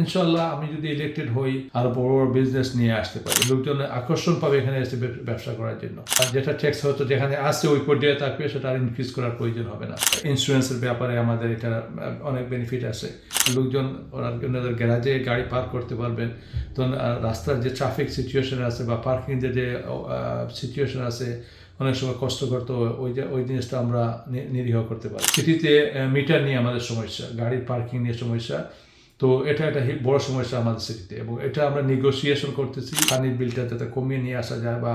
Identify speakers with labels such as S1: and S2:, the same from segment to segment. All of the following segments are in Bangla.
S1: ইনশাল্লাহ আমি যদি ইলেক্টেড হই আর বড় বড় বিজনেস নিয়ে আসতে পারি। লোকজন আকর্ষণ পাবে এখানে এসে ব্যবসা করার জন্য। আর যেটা ট্যাক্স হয়তো যেখানে আসছে ওই পর্যায়ে থাকবে সেটা আর ইনক্রিজ করার প্রয়োজন হবে না। ইন্স্যুরেন্সের ব্যাপারে আমাদের এটা অনেক বেনিফিট আছে। লোকজন ওরা ওনাদের গ্যারাজে গাড়ি পার্ক করতে পারবেন। আহ, রাস্তার যে ট্রাফিক সিচুয়েশন আছে বা পার্কিং যে যে সিচুয়েশন আছে অনেক সময় কষ্ট হয়, ওই যে ওই জিনিসটা আমরা নিরীহ করতে পারি। সিটিতে মিটার নিয়ে আমাদের সমস্যা গাড়ির পার্কিং নিয়ে সমস্যা। তো এটা একটা বড় সমস্যা আমাদের সিটিতে এবং এটা আমরা নেগোসিয়েশন করতেছি, পানির বিলটা যাতে কমিয়ে নিয়ে আসা যায় বা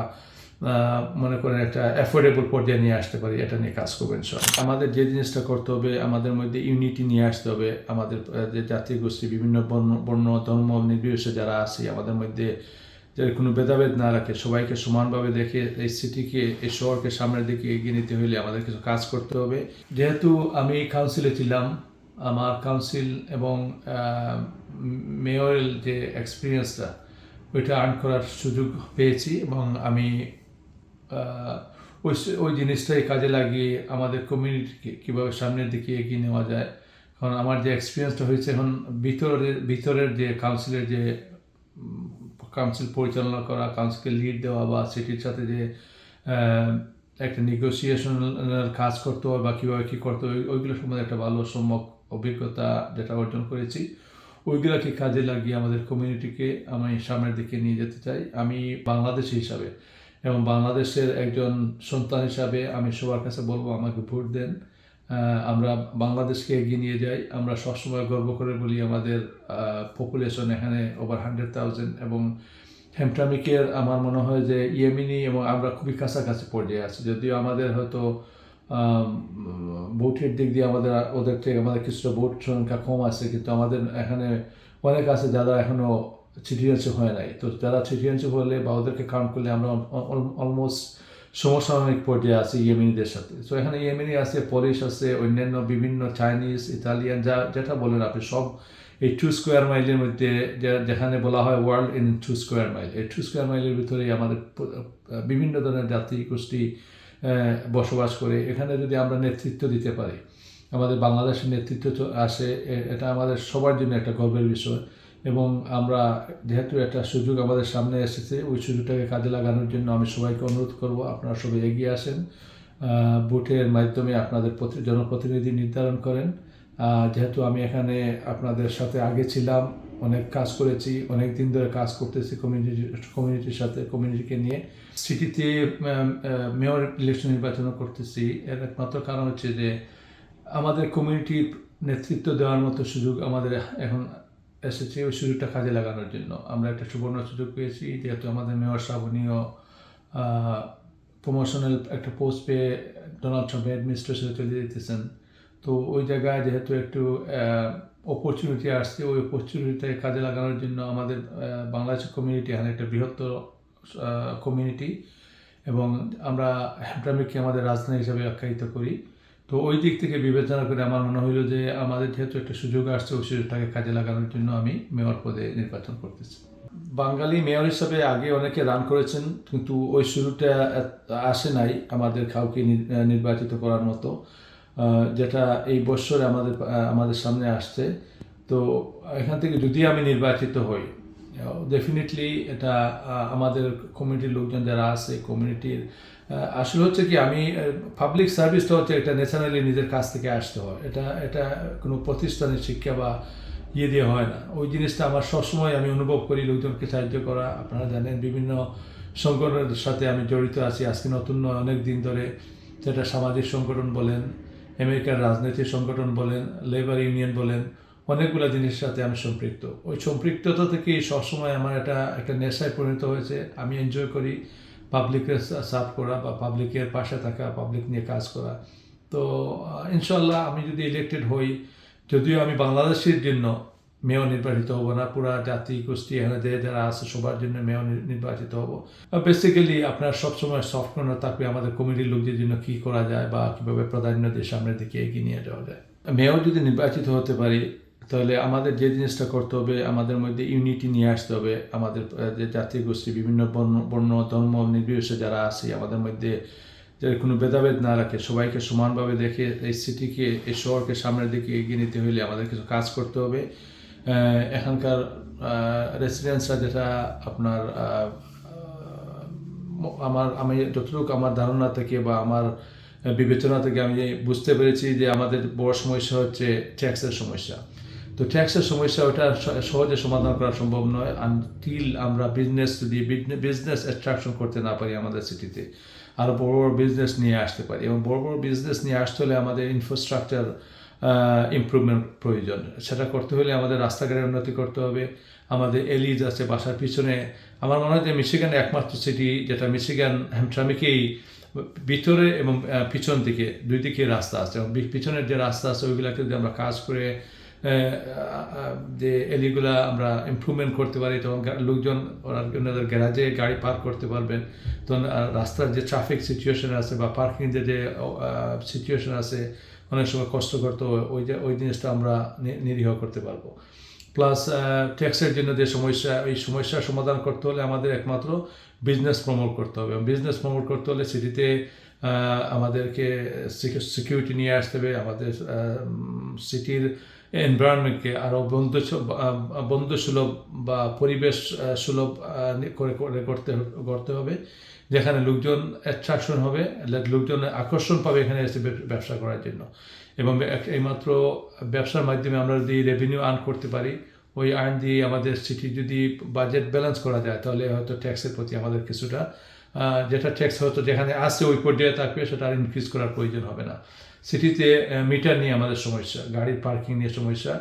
S1: মনে করেন একটা অ্যাফোর্ডেবল পর্যায়ে নিয়ে আসতে পারি, এটা নিয়ে কাজ করবেন সব আমাদের যে জিনিসটা করতে হবে, আমাদের মধ্যে ইউনিটি নিয়ে আসতে হবে, আমাদের যে জাতীয় গোষ্ঠী, বিভিন্ন বর্ণ বর্ণ, ধর্ম, নির্বিশেষে যারা আছে, আমাদের মধ্যে যে কোনো ভেদাভেদ না রাখে, সবাইকে সমানভাবে দেখে এই সিটিকে এই শহরকে সামনের দিকে এগিয়ে নিতে হলে আমাদের কিছু কাজ করতে হবে। যেহেতু আমি কাউন্সিলে ছিলাম আমার কাউন্সিল এবং মেয়রেল যে এক্সপিরিয়েন্সটা ওইটা আর্ন করার সুযোগ পেয়েছি এবং আমি ওই ওই জিনিসটাই কাজে লাগিয়ে আমাদের কমিউনিটিকে কীভাবে সামনের দিকে এগিয়ে নেওয়া যায়। কারণ আমার যে এক্সপিরিয়েন্সটা হয়েছে এখন ভিতরের ভিতরের যে কাউন্সিলের যে কাউন্সিল পরিচালনা করা কাউন্সিলকে লিড দেওয়া বা সিটির সাথে যে একটা নেগোসিয়েশনের কাজ করতে হয় বা কীভাবে কী করতে হয়, ওইগুলো সম্বন্ধে একটা ভালো সম্যক অভিজ্ঞতা যেটা অর্জন করেছি, ওইগুলোকে কাজে লাগিয়ে আমাদের কমিউনিটিকে আমি সামনের দিকে নিয়ে যেতে চাই। আমি বাংলাদেশি হিসাবে এবং বাংলাদেশের একজন সন্তান হিসাবে আমি সবার কাছে বলব, আমাকে ভোট দেন। আমরা বাংলাদেশকে এগিয়ে নিয়ে যাই। আমরা সবসময় গর্ব করে বলি আমাদের পপুলেশন এখানে ওভার হান্ড্রেড থাউজেন্ড এবং হ্যামট্রামিকের আমার মনে হয় যে ইয়েমিনি এবং আমরা খুবই কাছাকাছি পর্যায়ে আছি। যদিও আমাদের হয়তো ভোটের দিক দিয়ে আমাদের, ওদের থেকে আমাদের কিছুটা ভোট সংখ্যা কম আছে, কিন্তু আমাদের এখানে অনেক আছে যারা এখনও সিটিজেনশিপ হয় নাই। তো যারা সিটিজেনশিপ হলে বা ওদেরকে কাউন্ট করলে আমরা অলমোস্ট সমসাময়িক পর্যায়ে আছি ইয়েমিনিদের সাথে। তো এখানে ইয়েমিনি আছে পলিশ আছে, অন্যান্য বিভিন্ন চাইনিজ, ইতালিয়ান, যা, যেটা বলেন আপনি, সব এই টু স্কোয়ার মাইলের মধ্যে যেখানে বলা হয় world in two square mile এই টু স্কোয়ার মাইলের ভিতরেই আমাদের বিভিন্ন ধরনের জাতি, গোষ্ঠী বসবাস করে। এখানে যদি আমরা নেতৃত্ব দিতে পারি, আমাদের বাংলাদেশের নেতৃত্ব তো আসে এটা আমাদের সবার জন্য একটা গর্বের বিষয়। এবং আমরা যেহেতু একটা সুযোগ আমাদের সামনে এসেছে, ওই সুযোগটাকে কাজে লাগানোর জন্য আমি সবাইকে অনুরোধ করব, আপনারা সবাই এগিয়ে আসেন। ভোটের মাধ্যমে আপনাদের প্রতি- জনপ্রতিনিধি নির্ধারণ করেন। যেহেতু আমি এখানে আপনাদের সাথে আগে ছিলাম, অনেক কাজ করেছি, অনেক দিন ধরে কাজ করতেছি কমিউনিটি কমিউনিটির সাথে কমিউনিটিকে নিয়ে। সিটিতে মেয়র ইলেকশন নির্বাচন করতেছি। এর একমাত্র কারণ হচ্ছে যে, আমাদের কমিউনিটির নেতৃত্ব দেওয়ার মতো সুযোগ আমাদের এখন এসেছে ওই সুযোগটা কাজে লাগানোর জন্য। আমরা একটা সুবর্ণ সুযোগ পেয়েছি, যেহেতু আমাদের মেয়র শ্রাবণীয় প্রমোশনাল একটা পোস্ট পেয়ে ডোনাল্ড ট্রাম্প অ্যাডমিনিস্ট্রেশনে চলে যেতেছেন। তো ওই জায়গায় যেহেতু একটু অপরচুনিটি আসছে ওই অপরচুনিটিটাকে কাজে লাগানোর জন্য আমাদের আহ, বাংলাদেশের কমিউনিটি এখানে একটা বৃহত্তর কমিউনিটি এবং আমরা হ্যামট্রামিককে আমাদের রাজধানী হিসাবে আখ্যায়িত করি। তো ওই দিক থেকে বিবেচনা করে আমার মনে হইল যে আমাদের যেহেতু একটা সুযোগ আসছে ওই সুযোগটাকে কাজে লাগানোর জন্য আমি মেয়র পদে নির্বাচন করতেছি। বাঙালি মেয়র হিসাবে আগে অনেকে রান করেছেন কিন্তু ওই এত- আসে নাই আমাদের কাউকে নির্বাচিত করার মতো। যেটা এই বছরে আমাদের আমাদের সামনে আসছে। তো এখান থেকে যদি আমি নির্বাচিত হই ডেফিনেটলি এটা আমাদের কমিউনিটির লোকজন যারা আছে কমিউনিটির আসলে হচ্ছে কি আমি পাবলিক সার্ভিসটা হচ্ছে এটা ন্যাশনালি নিজের কাছ থেকে আসতে হয়। এটা এটা কোনো প্রতিষ্ঠানের শিক্ষা বা ইয়ে দিয়ে হয় না। ওই জিনিসটা আমার সবসময় আমি অনুভব করি লোকজনকে সাহায্য করা। আপনারা জানেন বিভিন্ন সংগঠনের সাথে আমি জড়িত আছি। আজকে নতুন অনেক দিন ধরে যেটা সামাজিক সংগঠন বলেন আমেরিকার রাজনৈতিক সংগঠন বলেন লেবার ইউনিয়ন বলেন, অনেকগুলো জিনিসের সাথে আমি সম্পৃক্ত। ওই সম্পৃক্ততা থেকেই সবসময় আমার একটা একটা নেশায় পরিণত হয়েছে। আমি এনজয় করি পাবলিকের সার্ভ করা বা পাবলিকের পাশে থাকা পাবলিক নিয়ে কাজ করা। তো ইনশাল্লাহ আমি যদি ইলেক্টেড হই, যদিও আমি বাংলাদেশের জন্য মেয়র নির্বাচিত হব না, পুরা জাতি গোষ্ঠী এখানে যে যারা আছে সবার জন্য মেয়র নির্বাচিত হব বেসিক্যালি আপনার সবসময় সফট কর্নার থাকবে আমাদের কমিটির লোকদের জন্য কী করা যায় বা কীভাবে প্রাধান্য দিয়ে সামনের দিকে এগিয়ে নিয়ে যাওয়া যায়। মেয়র যদি নির্বাচিত হতে পারি, তাহলে আমাদের যে জিনিসটা করতে হবে, আমাদের মধ্যে ইউনিটি নিয়ে আসতে হবে। আমাদের যে জাতীয় গোষ্ঠী, বিভিন্ন বর্ণ বর্ণ, ধর্ম, নির্বিশেষে যারা আছে, আমাদের মধ্যে যে কোনো ভেদাভেদ না রাখে, সবাইকে সমানভাবে দেখে এই সিটিকে এই শহরকে সামনের দিকে এগিয়ে নিতে হলে আমাদের কিছু কাজ করতে হবে। এখানকার রেসিডেন্সরা যেটা আপনার আমার, আমি যতটুকু আমার ধারণা থেকে বা আমার বিবেচনা থেকে আমি বুঝতে পেরেছি যে আমাদের বড় সমস্যা হচ্ছে ট্যাক্সের সমস্যা। তো ট্যাক্সের সমস্যা ওটা সহজে সমাধান করা সম্ভব নয় আনটিল আমরা বিজনেস যদি বিজনেস অ্যাট্রাকশন করতে না পারি আমাদের সিটিতে আরও বড় বড় বিজনেস নিয়ে আসতে পারি। এবং বড় বড় বিজনেস নিয়ে আসতে হলে আমাদের ইনফ্রাস্ট্রাকচার ইমপ্রুভমেন্ট প্রয়োজন। সেটা করতে হলে আমাদের রাস্তাঘাটের উন্নতি করতে হবে। আমাদের এলিজ আছে বাসার পিছনে। আমার মনে হয় যে মিশিগান একমাত্র সিটি যেটা মিশিগান হ্যামট্রামিকেই ভিতরে এবং পিছন দিকে, দুই দিকে রাস্তা আছে। এবং পিছনের যে রাস্তা আছে, ওইগুলোকে যদি আমরা কাজ করে যে এলিগুলা আমরা ইমপ্রুভমেন্ট করতে পারি, তখন লোকজন ওরা ওনাদের গ্যারাজে গাড়ি পার্ক করতে পারবেন তখন রাস্তার যে ট্রাফিক সিচুয়েশন আছে বা পার্কিং যে যে সিচুয়েশন আছে অনেক সময় কষ্ট করতে হয়, ওই ওই জিনিসটা আমরা নিরীহ করতে পারব। প্লাস ট্যাক্সের জন্য যে সমস্যা, এই সমস্যার সমাধান করতে হলে আমাদের একমাত্র বিজনেস প্রমোট করতে হবে। বিজনেস প্রমোট করতে হলে সিটিতে আমাদেরকে সিকিউরিটি নিয়ে আসতে হবে, আমাদের সিটির এনভায়রনমেন্টকে আরও বন্ধু বন্ধুসুলভ বা পরিবেশ সুলভ করে করে করতে করতে হবে। যেখানে লোকজন অ্যাট্রাকশন হবে লোকজন আকর্ষণ পাবে এখানে এসে ব্যবসা করার জন্য। এবং এইমাত্র ব্যবসার মাধ্যমে আমরা যদি রেভিনিউ আর্ন করতে পারি, ওই আর্ন দিয়ে আমাদের সিটি যদি বাজেট ব্যালেন্স করা যায়, তাহলে হয়তো ট্যাক্সের প্রতি আমাদের কিছুটা যেটা ট্যাক্স হয়তো যেখানে আসছে ওই পর্যায়ে থাকবে, সেটা আর ইনক্রিজ করার প্রয়োজন হবে না। সিটিতে মিটার নিয়ে আমাদের সমস্যা, গাড়ির পার্কিং নিয়ে সমস্যা।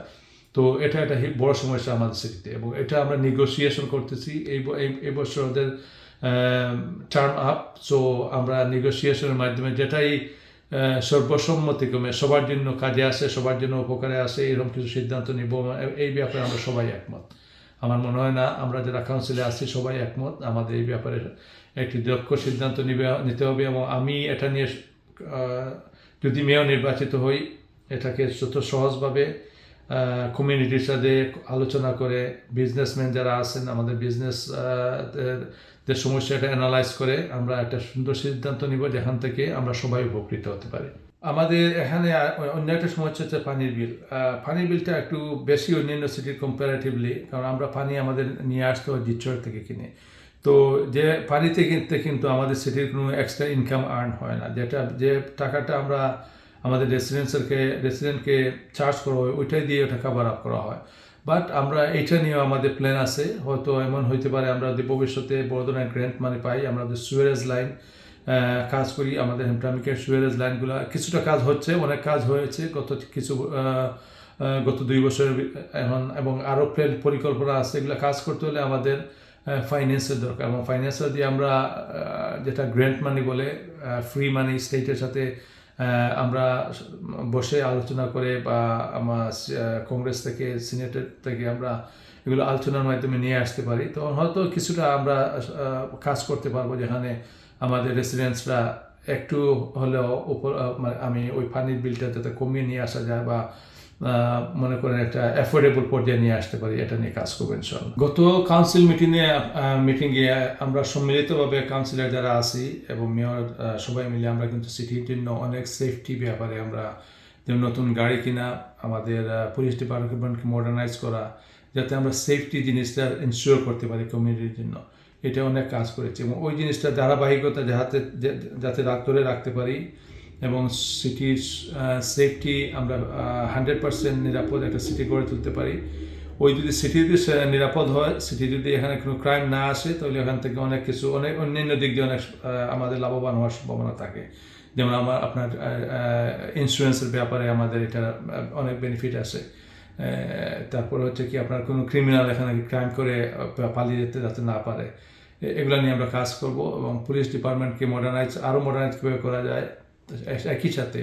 S1: তো এটা একটা বড় সমস্যা আমাদের সিটিতে এবং এটা আমরা নেগোসিয়েশন করতেছি। এই বছর ওদের টার্ম আপ সো আমরা নেগোসিয়েশনের মাধ্যমে যেটাই সর্বসম্মতিক্রমে সবার জন্য কাজে আসে, সবার জন্য উপকারে আসে, এরকম কিছু সিদ্ধান্ত নিব এই ব্যাপারে আমরা সবাই একমত। আমার মনে হয় না আমরা যারা কাউন্সিলে আছি সবাই একমত, আমাদের এই ব্যাপারে একটি দক্ষ সিদ্ধান্ত নিবে, নিতে হবে এবং আমি এটা নিয়ে যদি মেয়র নির্বাচিত হই, এটাকে যত সহজভাবে কমিউনিটির সাথে আলোচনা করে বিজনেসম্যান যারা আছেন, আমাদের বিজনেস সমস্যাটা অ্যানালাইজ করে, আমরা একটা সুন্দর সিদ্ধান্ত নিব যেখান থেকে আমরা সবাই উপকৃত হতে পারি। আমাদের এখানে অন্য একটা সমস্যা হচ্ছে পানির বিল। পানির বিলটা একটু বেশি অন্যান্য সিটির কম্পারেটিভলি কারণ আমরা পানি আমাদের নিয়ে আসতে হয় থেকে কিনে। তো যে পানিতে কিনতে কিন্তু আমাদের সিটির কোনো এক্সট্রা ইনকাম আর্ন হয় না। যেটা, যে টাকাটা আমরা আমাদের রেসিডেন্সেরকে রেসিডেন্টকে চার্জ করা হয় ওইটাই দিয়ে ওটা কাভার আপ করা হয়। বাট আমরা এইটা নিয়েও আমাদের প্ল্যান আছে। হয়তো এমন হইতে পারে আমরা যদি ভবিষ্যতে বড় ধরনের গ্র্যান্ট মানে পাই, আমরা যে সুয়ারেজ লাইন কাজ করি, আমাদের হেমট্রামিকের সুয়ারেজ লাইনগুলো কিছুটা কাজ হচ্ছে, অনেক কাজ হয়েছে গত কিছু গত দুই বছরের, এখন এবং আরও প্ল্যান পরিকল্পনা আছে, এগুলো কাজ করতে হলে আমাদের ফাইন্যান্সের দরকার। এবং ফাইন্যান্সের দিয়ে আমরা যেটা গ্র্যান্ট মানি বলে ফ্রি মানি স্টেটের সাথে আমরা বসে আলোচনা করে বা আমার কংগ্রেস থেকে সিনেটের থেকে আমরা এগুলো আলোচনার মাধ্যমে নিয়ে আসতে পারি। তখন হয়তো কিছুটা আমরা কাজ করতে পারব যেখানে আমাদের রেসিডেন্টসরা একটু হলেও উপর মানে আমি ওই পানির বিলটা যাতে কমিয়ে নিয়ে আসা যায় বা মনে করেন একটা অ্যাফোর্ডেবল পর্যায়ে নিয়ে আসতে পারি, এটা নিয়ে কাজ করব ইনশাল্লাহ গত কাউন্সিল মিটিংয়ে মিটিংয়ে আমরা সম্মিলিতভাবে কাউন্সিলর যারা আছি এবং মেয়র সবাই মিলে আমরা কিন্তু সিটির জন্য অনেক সেফটি ব্যাপারে আমরা যেমন নতুন গাড়ি কিনা, আমাদের পুলিশ ডিপার্টমেন্টকে মডার্নাইজ করা, যাতে আমরা সেফটি জিনিসটা ইনশিওর করতে পারি কমিউনিটির জন্য। এটা অনেক কাজ করেছে এবং ওই জিনিসটা ধারাবাহিকতা যাতে যাতে ধরে রাখতে পারি এবং সিটির সেফটি আমরা হান্ড্রেড পার্সেন্ট নিরাপদ একটা সিটি গড়ে তুলতে পারি। ওই যদি সিটি যদি নিরাপদ হয় সিটি যদি এখানে কোনো ক্রাইম না আসে, তাহলে এখান থেকে অনেক কিছু, অনেক অন্যান্য দিক দিয়ে অনেক আমাদের লাভবান হওয়ার সম্ভাবনা থাকে। যেমন আমার, আপনার ইন্স্যুরেন্সের ব্যাপারে আমাদের এটা অনেক বেনিফিট আছে। তারপর হচ্ছে কি আপনার কোনো ক্রিমিনাল এখানে ক্রাইম করে পালিয়ে যেতে যাতে না পারে। এগুলো নিয়ে আমরা কাজ করব এবং পুলিশ ডিপার্টমেন্টকে মডার্নাইজ আরও মডার্নাইজ কীভাবে করা যায় একই সাথে।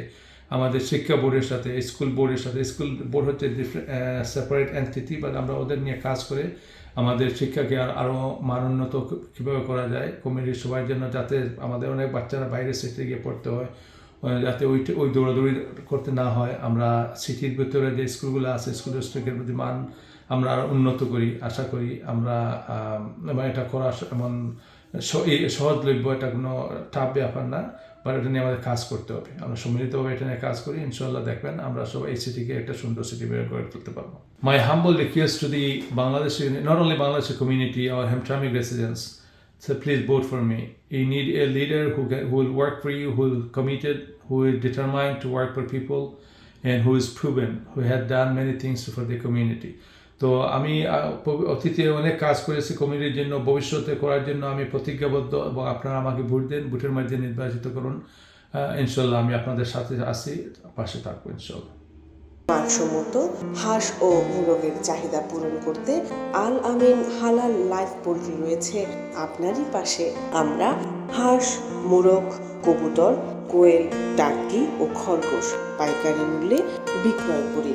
S1: আমাদের শিক্ষা বোর্ডের সাথে, স্কুল বোর্ডের সাথে, স্কুল বোর্ড হচ্ছে ডিফারেন্ট সেপারেট এন্টিটি বাট আমরা ওদের নিয়ে কাজ করে আমাদের শিক্ষাকে আর আরও মানোন্নত কীভাবে করা যায় কমিউনিটির সবার জন্য যাতে আমাদের অনেক বাচ্চারা বাইরে সিটি গিয়ে পড়তে হয় যাতে ওই ওই দৌড়াদৌড়ি করতে না হয়। আমরা সিটির ভিতরে যে স্কুলগুলো আছে স্কুল ডিস্ট্রিক্টের প্রতি মান আমরা আরও উন্নত করি, আশা করি আমরা এবং এটা করা এমন সহজলভ্য, এটা কোনো টাফ ব্যাপার না। বাট এটা নিয়ে আমাদের কাজ করতে হবে আমরা সম্মিলিতভাবে এটা নিয়ে কাজ করি ইনশাল্লাহ দেখবেন আমরা সব এই সিটিকে একটা সুন্দর সিটি বের করে তুলতে পারব my humble request to the Bangladeshi not only Bangladeshi community R Hamtramck residents So please vote for me. You need a leader who, can, who will work for you, who is committed, who is determined to work for people, and who is proven, who had done many things for the community. তো আমি অতীতে অনেক কাজ করেছি কমিউনিটির জন্য, ভবিষ্যতে করার জন্য আমি প্রতিজ্ঞাবদ্ধ এবং আপনারা আমাকে ভোট দেন, ভোটের মাধ্যমে নির্বাচিত করুন। ইনশাল্লাহ আমি আপনাদের সাথে আছি, পাশে থাকব ইনশাল্লাহ
S2: মানসম্মত, হাঁস ও মোরগের চাহিদা পূরণ করতে আল আমিন হালাল লাইফ পোল্ট্রি রয়েছে আপনারই পাশে। আমরা হাঁস, মোরগ, কবুতর, কোয়েল টার্কি ও খরগোশ পাইকারি মূল্যে বিক্রয় করি।